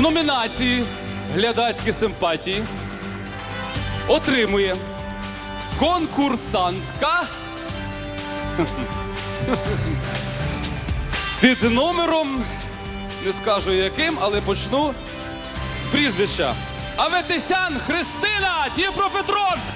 в номінації глядацькі симпатії отримує конкурсантка під номером, не скажу яким, але почну з прізвища. Аветисян Христина, Дніпропетровськ.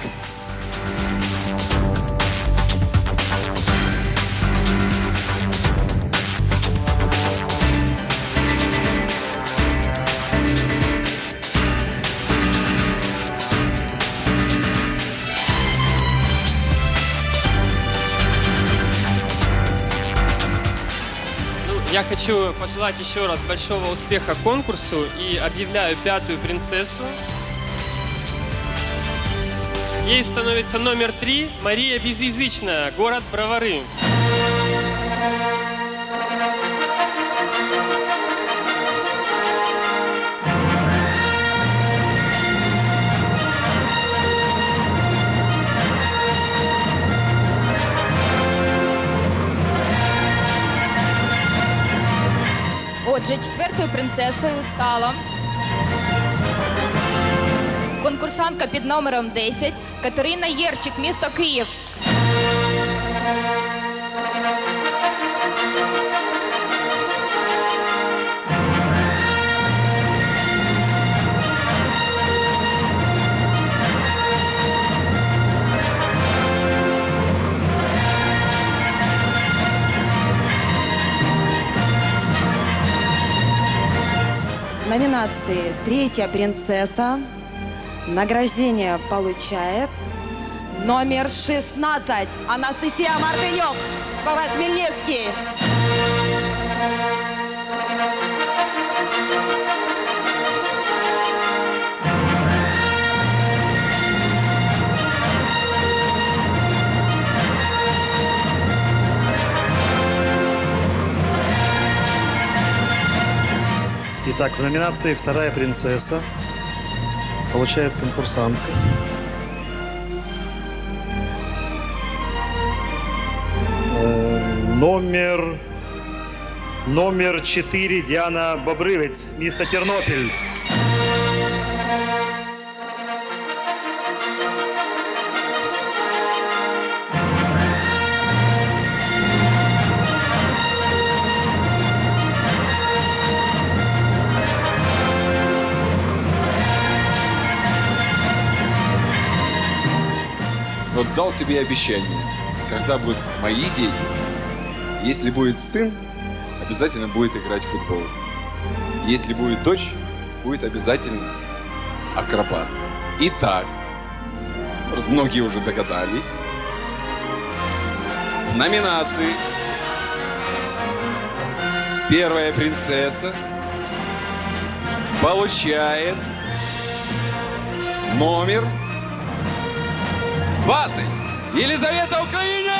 Я хочу пожелать еще раз большого успеха конкурсу и объявляю пятую принцессу. Ей становится номер три Мария Безязычная, город Бровары. Отже, четвертою принцесою стала конкурсантка під номером 10 Катерина Єрчик, місто Київ. Номинации «Третья принцесса» награждение получает номер 16 Анастасия Мартынюк, город Хмельницкий. Итак, в номинации «Вторая принцесса» получает конкурсантка. Э, Номер... Номер 4 Диана Бобрывец, місто Тернопіль. Дал себе обещание, когда будут мои дети, если будет сын, обязательно будет играть в футбол. Если будет дочь, будет обязательно акробат. Итак, многие уже догадались. Номинации. Первая принцесса получает номер 20. Елизавета Украине!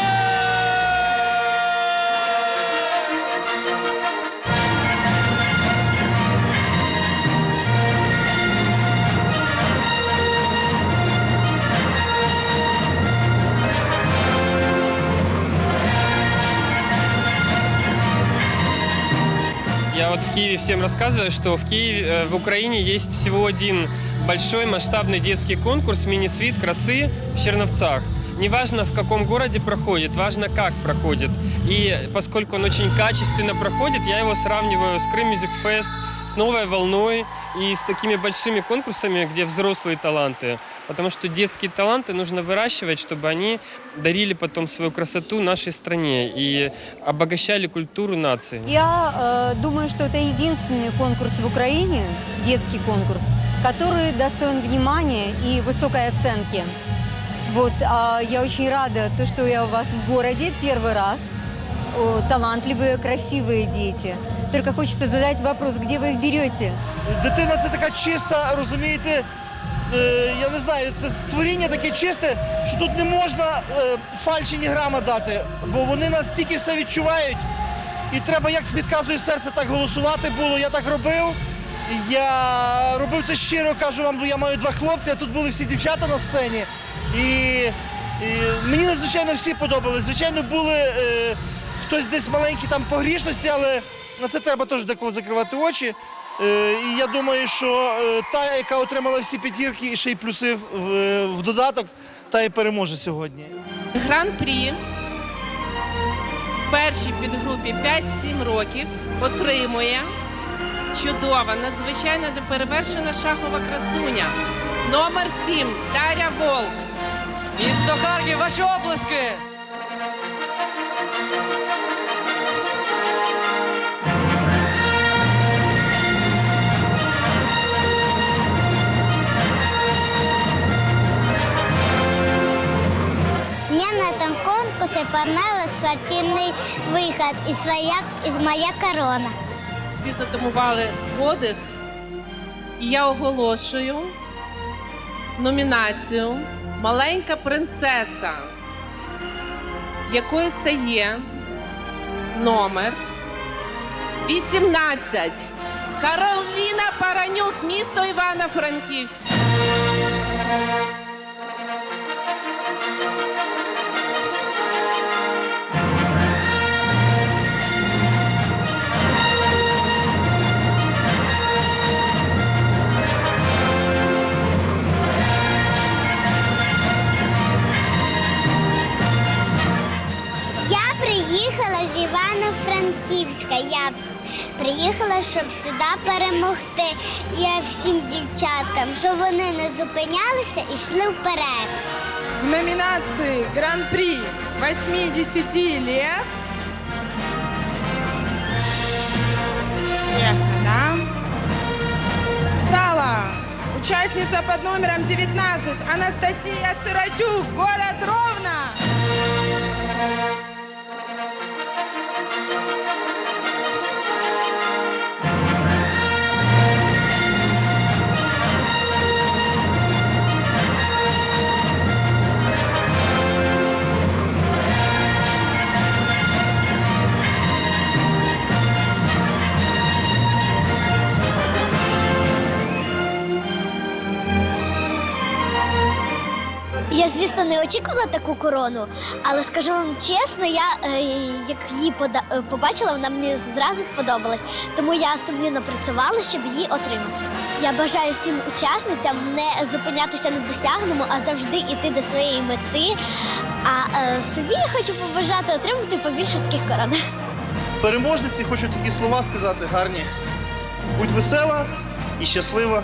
Я вот в Киеве всем рассказываю, что в Киеве, э, в Украине есть всего один большой масштабный детский конкурс «Мини-свит красы» в Черновцах. Неважно, в каком городе проходит, важно, как проходит. И поскольку он очень качественно проходит, я его сравниваю с Крым Music Fest, с «Новой волной» и с такими большими конкурсами, где взрослые таланты. Потому что детские таланты нужно выращивать, чтобы они дарили потом свою красоту нашей стране и обогащали культуру нации. Я э, думаю, что это единственный конкурс в Украине, детский конкурс, который достоин внимания и высокой оценки. Вот, а я очень рада, то, что я у вас в городе первый раз. О, талантливые, красивые дети. Только хочется задать вопрос, где вы их берете? Дитина це така чиста, розумієте, е, я не знаю, це створіння таке чисте, що тут не можна е, фальші ні грама дати, бо вони настільки все відчувають. І треба, як підказує серце, так голосувати було. Я так робив. Я робив це щиро, кажу вам, бо я маю два хлопці, тут були всі дівчата на сцені. І, і мені надзвичайно всі подобались. Звичайно, були е, хтось десь маленькі там погрішності, але на це треба теж деколи закривати очі. Е, І я думаю, що е, та, яка отримала всі п'ятірки і ще й плюси в, в- в додаток, та і переможе сьогодні. Гран-прі в першій підгрупі 5-7 років отримує чудова, надзвичайно неперевершена шахова красуня. Номер 7 Дар'я Волк. Місто Харків, ваші оплески! Мне на этом конкурсе понравился спортивный выход и, своя, и моя корона. Всі затамували подих. І я оголошую номінацію Маленька принцеса, якою стає номер 18. Кароліна Паранюк, місто Івано-Франківськ. щоб сюди перемогти. Я всім дівчаткам, щоб вони не зупинялися і йшли вперед. В номинации Гран-при 80 лет. Интересно, да? Стала участница под номером 19 Анастасия Сыротюк, город Ровно. Очікувала таку корону, але скажу вам чесно, я е, як її пода- е, побачила, вона мені зразу сподобалась. Тому я сумлінно працювала, щоб її отримати. Я бажаю всім учасницям не зупинятися на досягненому, а завжди йти до своєї мети. А е, собі я хочу побажати отримати побільше таких корон. Переможниці хочу такі слова сказати гарні. Будь весела і щаслива,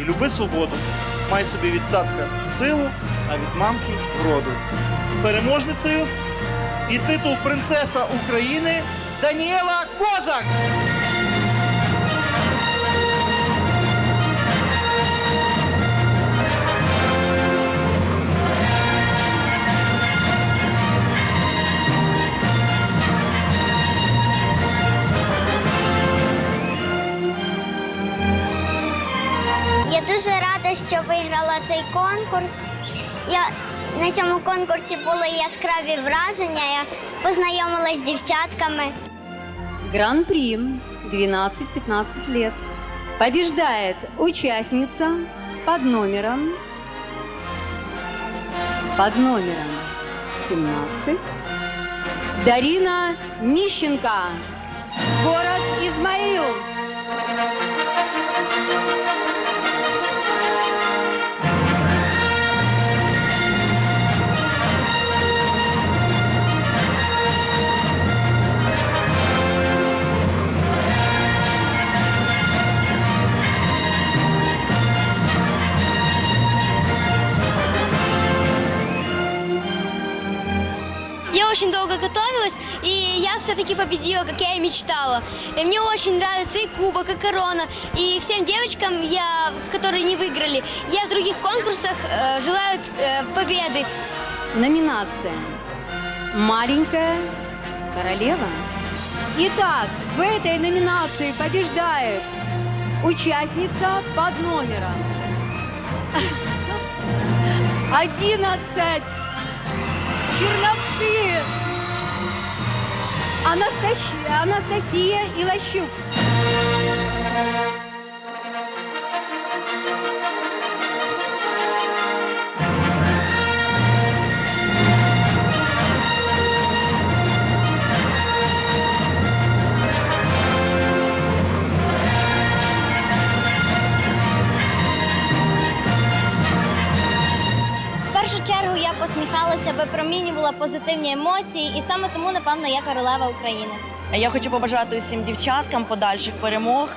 і люби свободу. Май собі від татка силу, а від мамки вроду. Переможницею і титул принцеса України Даніела Козак. Я дуже рада, що виграла цей конкурс. Я на цьому конкурсі були яскраві враження. Я познайомилася з дівчатками. Гран-при 12-15 лет. Побеждает участница под номером под номером 17 Дарина Мищенко. Город Измаил. Очень долго готовилась, и я все-таки победила, как я и мечтала. И мне очень нравится и кубок, и корона. И всем девочкам, я, которые не выиграли, я в других конкурсах э, желаю э, победы. Номинация «Маленькая королева». Итак, в этой номинации побеждает участница под номером 11 Черновцы Анастасия, Анастасия Илощук. Позитивні емоції, і саме тому, напевно, я королева України. Я хочу побажати усім дівчаткам подальших перемог,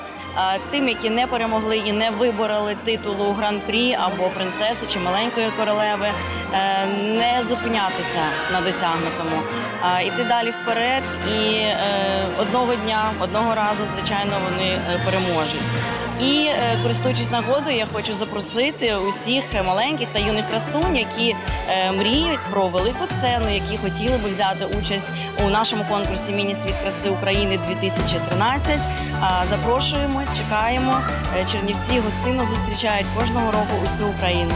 тим, які не перемогли і не вибороли титулу гран-прі або принцеси чи маленької королеви, е, не зупинятися на досягнутому, а йти далі вперед. І е, одного дня, одного разу, звичайно, вони е, переможуть. І е, користуючись нагодою, я хочу запросити усіх маленьких та юних красунь, які е, мріють про велику сцену, які хотіли би взяти участь у нашому конкурсі Міні-світ краси України 2013. А, Запрошуємо, чекаємо. Е, Чернівці гостинно зустрічають кожного року усю Україну.